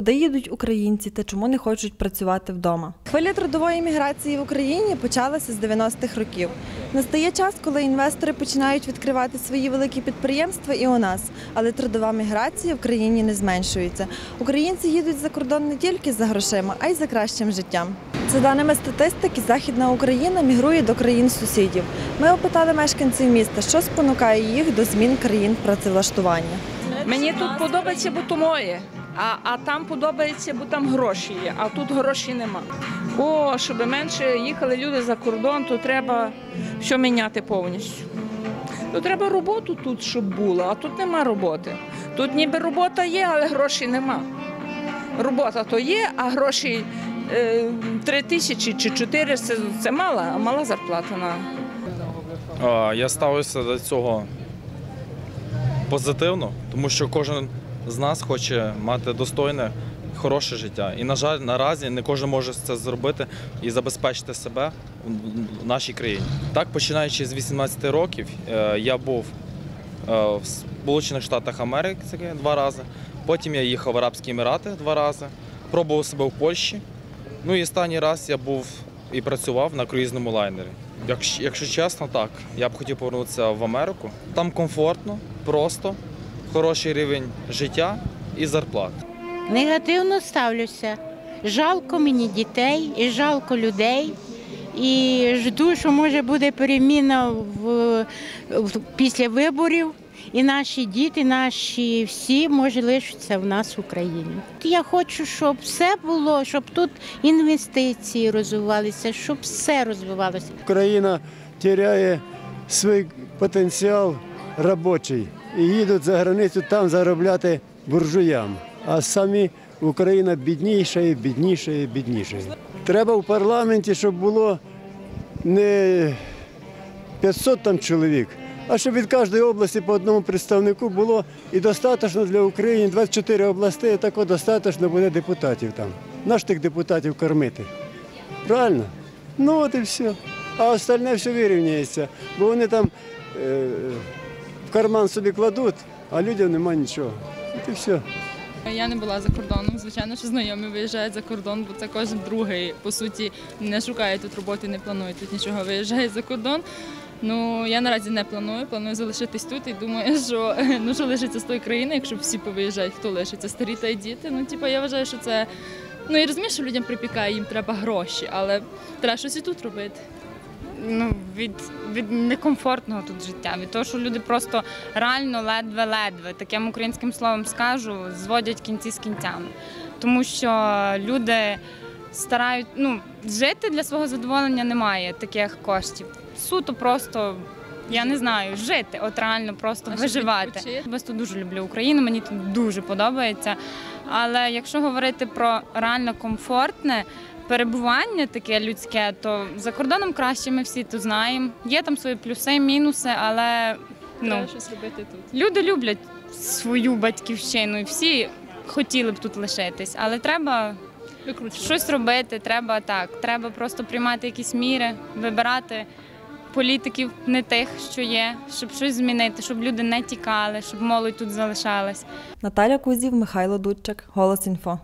куди їдуть українці та чому не хочуть працювати вдома. Хвиля трудової міграції в Україні почалася з 90-х років. Настає час, коли інвестори починають відкривати свої великі підприємства і у нас, але трудова міграція в країні не зменшується. Українці їдуть за кордон не тільки за грошима, а й за кращим життям. За даними статистики, Західна Україна мігрує до країн сусідів. Ми опитали мешканців міста, що спонукає їх до змін країн працевлаштування. Мені тут подобається, бо то моє. А, а там подобається, бо там гроші є, а тут грошей нема. О, щоб менше їхали люди за кордон, то треба все міняти повністю. То треба роботу тут, щоб було, а тут нема роботи. Тут ніби робота є, але грошей нема. Робота то є, а грошей е, три тисячі чи чотири це, це мала, мала зарплата на. Я ставлюся до цього позитивно, тому що кожен з нас хоче мати достойне, хороше життя. І, на жаль, наразі не кожен може це зробити і забезпечити себе в нашій країні. Так, починаючи з 18 років, е, я був е, в Сполучених Штатах Америки два рази. Потім я їхав в Арабські Емірати два рази, пробував себе в Польщі. Ну і останній раз я був і працював на круїзному лайнері. Якщо, якщо чесно, так. Я б хотів повернутися в Америку. Там комфортно, просто, хороший рівень життя і зарплат. Негативно ставлюся. Жалко мені дітей і жалко людей. І жду, що може буде переміна в, в- після виборів. І наші діти, наші всі може лишаться в нас в Україні. Я хочу, щоб все було, щоб тут інвестиції розвивалися, щоб все розвивалося. Україна теряє свій потенціал робочий і їдуть за границю там заробляти буржуям. А самі Україна бідніша і бідніша і бідніша. Треба в парламенті, щоб було не 500 там чоловік, а щоб від кожної області по одному представнику було і достатньо для України 24 областей, так достатньо буде депутатів там. Наш тих депутатів кормити. Правильно? Ну от і все. А остальне все вирівняється, бо вони там е, карман собі кладуть, а людям нема нічого. От і все. Я не була за кордоном. Звичайно, що знайомі виїжджають за кордон, бо це кожен другий, по суті, не шукає тут роботи, не планує тут нічого, виїжджає за кордон. Ну, я наразі не планую, планую залишитись тут і думаю, що ну лишиться з тої країни, якщо всі повиїжджають, хто лишиться, старі та й діти. Ну, типу, я вважаю, що це. Ну і розумію, що людям припікає, їм треба гроші, але треба щось і тут робити. Ну, від, від некомфортного тут життя, від того, що люди просто реально ледве-ледве, таким українським словом скажу, зводять кінці з кінцями. Тому що люди старають, ну, жити для свого задоволення немає таких коштів. Суто просто. Я не знаю, жити, от реально просто А виживати. відпочити? Особисто дуже люблю Україну, мені тут дуже подобається. Але якщо говорити про реально комфортне перебування таке людське, то за кордоном краще ми всі тут знаємо. Є там свої плюси, мінуси, але ну, щось робити тут. люди люблять свою батьківщину і всі хотіли б тут лишитись, але треба Викручувати. щось робити, треба так. Треба просто приймати якісь міри, вибирати політиків не тих, що є, щоб щось змінити, щоб люди не тікали, щоб молодь тут залишалась. Наталя Кузів, Михайло Дудчик, Голос Інфо.